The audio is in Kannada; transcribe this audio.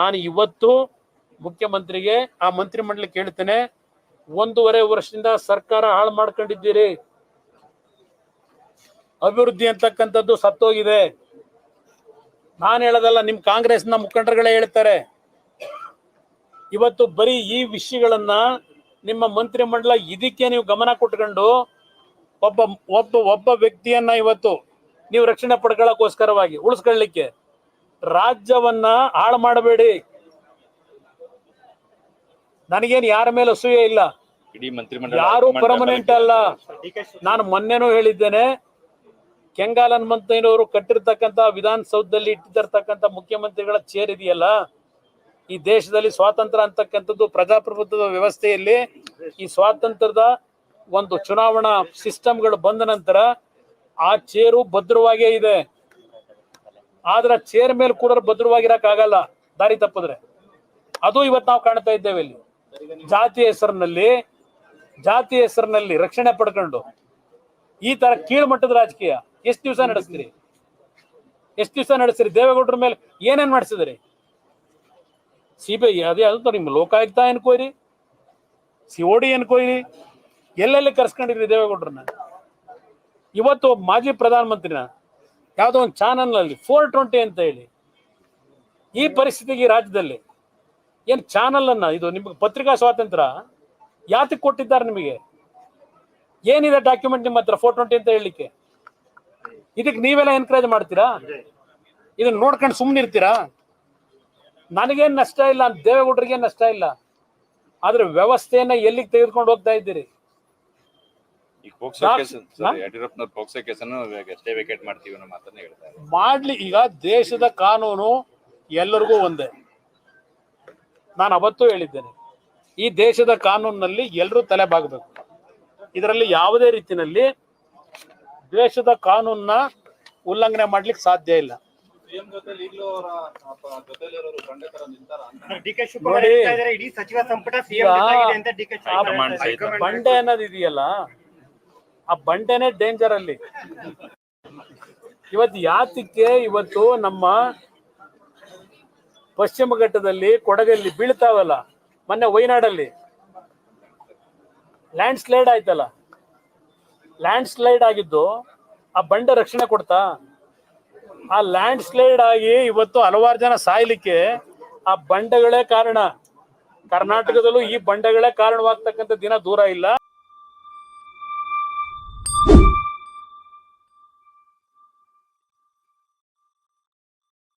ನಾನು ಇವತ್ತು ಮುಖ್ಯಮಂತ್ರಿಗೆ ಆ ಮಂತ್ರಿ ಮಂಡಳಿ ಕೇಳ್ತೇನೆ, ಒಂದೂವರೆ ವರ್ಷದಿಂದ ಸರ್ಕಾರ ಹಾಳು ಮಾಡ್ಕೊಂಡಿದ್ದೀರಿ. ಅಭಿವೃದ್ಧಿ ಅಂತಕ್ಕಂಥದ್ದು ಸತ್ತೋಗಿದೆ. ನಾನು ಹೇಳೋದಲ್ಲ ನಿಮ್ಮ ಕಾಂಗ್ರೆಸ್ನ ಮುಖಂಡರುಗಳೇ ಹೇಳ್ತಾರೆ. ಇವತ್ತು ಬರೀ ಈ ವಿಷಯಗಳನ್ನ ನಿಮ್ಮ ಮಂತ್ರಿ ಮಂಡಲ ಇದಕ್ಕೆ ನೀವು ಗಮನ ಕೊಟ್ಕೊಂಡು ಒಬ್ಬ ಒಬ್ಬ ಒಬ್ಬ ವ್ಯಕ್ತಿಯನ್ನ ಇವತ್ತು ನೀವು ರಕ್ಷಣೆ ಪಡ್ಕೊಳ್ಳೋಕ್ಕೋಸ್ಕರವಾಗಿ, ಉಳಿಸ್ಕೊಳ್ಳಿಕ್ಕೆ ರಾಜ್ಯವನ್ನ ಹಾಳು ಮಾಡಬೇಡಿ. ನನಗೇನು ಯಾರ ಮೇಲೆ ಅಸೂಯೆ ಇಲ್ಲ. ಯಾರು ಪರ್ಮನೆಂಟ್ ಅಲ್ಲ. ನಾನು ಮೊನ್ನೆನೂ ಹೇಳಿದ್ದೇನೆ ಕೆಂಗಾಲ್ ಹನುಮಂತಯ್ಯನವರು ಕಟ್ಟಿರ್ತಕ್ಕಂಥ ವಿಧಾನಸೌಧದಲ್ಲಿ ಇಟ್ಟಿರ್ತಕ್ಕಂಥ ಮುಖ್ಯಮಂತ್ರಿಗಳ ಚೇರ್ ಇದೆಯಲ್ಲ ಈ ದೇಶದಲ್ಲಿ ಸ್ವಾತಂತ್ರ್ಯ ಅಂತಕ್ಕಂಥದ್ದು ಪ್ರಜಾಪ್ರಭುತ್ವದ ವ್ಯವಸ್ಥೆಯಲ್ಲಿ ಈ ಸ್ವಾತಂತ್ರ್ಯದ ಒಂದು ಚುನಾವಣಾ ಸಿಸ್ಟಮ್ಗಳು ಬಂದ ನಂತರ ಆ ಚೇರು ಭದ್ರವಾಗೇ ಇದೆ. ಆದ್ರೆ ಚೇರ್ ಮೇಲೆ ಕೂಡ ಭದ್ರವಾಗಿರಕ್ಕಾಗಲ್ಲ. ದಾರಿ ತಪ್ಪಿದ್ರೆ. ಅದು ಇವತ್ತು ನಾವು ಕಾಣ್ತಾ ಇದ್ದೇವೆ ಇಲ್ಲಿ. ಜಾತಿ ಹೆಸರಿನಲ್ಲಿ ಜಾತಿ ಹೆಸರಿನಲ್ಲಿ ರಕ್ಷಣೆ ಪಡ್ಕೊಂಡು ಈ ತರ ಕೀಳ್ಮಟ್ಟದ ರಾಜಕೀಯ ಎಷ್ಟು ದಿವಸ ನಡೆಸ್ತೀರಿ? ಎಷ್ಟು ದಿವಸ ನಡೆಸ್ತೀರಿ? ದೇವೇಗೌಡರ ಮೇಲೆ ಏನೇನ್ ಮಾಡಿಸಿದ್ರಿ? ಐ ಅದೇ ಅದು ನಿಮ್ಮ Lokayukta enquiry C O D enquiry ಎಲ್ಲೆಲ್ಲಿ ಕರ್ಸ್ಕೊಂಡಿದ್ರಿ ದೇವೇಗೌಡರನ್ನ? ಇವತ್ತು ಮಾಜಿ ಪ್ರಧಾನಮಂತ್ರಿನ ಯಾವುದೋ ಒಂದು ಚಾನಲ್ನಲ್ಲಿ ಫೋರ್ ಟ್ವೆಂಟಿ ಅಂತ ಹೇಳಿ. ಈ ಪರಿಸ್ಥಿತಿಗೆ ಈ ರಾಜ್ಯದಲ್ಲಿ ಏನು ಚಾನಲ್ ಅನ್ನ, ಇದು ನಿಮಗೆ ಪತ್ರಿಕಾ ಸ್ವಾತಂತ್ರ್ಯ ಯಾತಕ್ಕೆ ಕೊಟ್ಟಿದ್ದಾರೆ ನಿಮಗೆ? ಏನಿದೆ ಡಾಕ್ಯುಮೆಂಟ್ ನಿಮ್ಮ ಹತ್ರ ಫೋರ್ ಟ್ವೆಂಟಿ ಅಂತ ಹೇಳಲಿಕ್ಕೆ? ಇದಕ್ಕೆ ನೀವೆಲ್ಲ ಎನ್ಕರೇಜ್ ಮಾಡ್ತೀರಾ? ಇದನ್ನ ನೋಡ್ಕೊಂಡು ಸುಮ್ಮನಿರ್ತೀರಾ ನನಗೇನು ನಷ್ಟ ಇಲ್ಲ ದೇವೇಗೌಡರಿಗೆ ನಷ್ಟ ಇಲ್ಲ. ಆದರೆ ವ್ಯವಸ್ಥೆಯನ್ನು ಎಲ್ಲಿಗೆ ತೆಗೆದುಕೊಂಡು ಹೋಗ್ತಾ ಇದ್ದೀರಿ? ಈಗ ಪೋಕ್ಸೋ ನಾ- ಕೇಸ್ ನಾ- ಯಡಿಯೂರಪ್ಪನವ್ರ ಪೋಕ್ಸೋ ಕೇಸನ್ನು ಸ್ಟೇ ವೇಕೇಟ್ ಮಾಡ್ತೀವಿ ಅನ್ನೋ ಮಾತನ್ನ ಹೇಳ್ತಾರೆ ಮಾಡ್ಲಿ ಈಗ ದೇಶದ ಕಾನೂನು ಎಲ್ಲರಿಗೂ ಒಂದೇ. ನಾನು ಅವತ್ತು ಹೇಳಿದ್ದೇನೆ ಈ ದೇಶದ ಕಾನೂನಿನಲ್ಲಿ ಎಲ್ಲರೂ ತಲೆ ಬಾಗಬೇಕು. ಇದರಲ್ಲಿ ಯಾವುದೇ ರೀತಿಯಲ್ಲಿ ದೇಶದ ಕಾನೂನನ್ನ ಉಲ್ಲಂಘನೆ ಮಾಡ್ಲಿಕ್ಕೆ ಸಾಧ್ಯ ಇಲ್ಲ. ಸಿಎಂ ಜೊತೆ ಜೊತೆಲಿರೋರು ಬಂಡೆ ತರ ನಿಂತಾರ ಅಂತ. ಡಿ ಕೆ ಹೇಳ್ತಾ ಇದ್ದಾರೆ ಇಡೀ ಸಚಿವ ಸಂಪುಟ ಸಿಎಂ ಈಗ ಜೊತೆಗಿದೆ ಅಂತ ಡಿ ಕೆ ಆ ಹೈಕಮಾಂಡ್ ಸಹಿತ. ಹೈಕಮಾಂಡ್ ಬಂಡೆ ಅನ್ನೋದು ಇದೆಯಲ್ಲ? ಆ ಬಂಡೆನೇ ಡೇಂಜರ್ ಅಲ್ಲಿ. ಇವತ್ತು ಯಾತಕ್ಕೆ ಇವತ್ತು ನಮ್ಮ ಪಶ್ಚಿಮ ಘಟ್ಟದಲ್ಲಿ ಕೊಡಗಲ್ಲಿ ಬೀಳ್ತಾವಲ್ಲ, ಮೊನ್ನೆ ವಯನಾಡಲ್ಲಿ ಲ್ಯಾಂಡ್ ಸ್ಲೈಡ್ ಆಯ್ತಲ್ಲ. ಲ್ಯಾಂಡ್ ಸ್ಲೈಡ್ ಆಗಿದ್ದು ಆ ಬಂಡೆ ರಕ್ಷಣೆ ಕೊಡ್ತಾ, ಆ ಲ್ಯಾಂಡ್ ಸ್ಲೈಡ್ ಆಗಿ ಇವತ್ತು ಹಲವಾರು ಜನ ಸಾಯ್ಲಿಕ್ಕೆ ಆ ಬಂಡೆಗಳೇ ಕಾರಣ. ಕರ್ನಾಟಕದಲ್ಲೂ ಈ ಬಂಡೆಗಳೇ ಕಾರಣವಾಗ್ತಕ್ಕಂಥ ದಿನ ದೂರ ಇಲ್ಲ.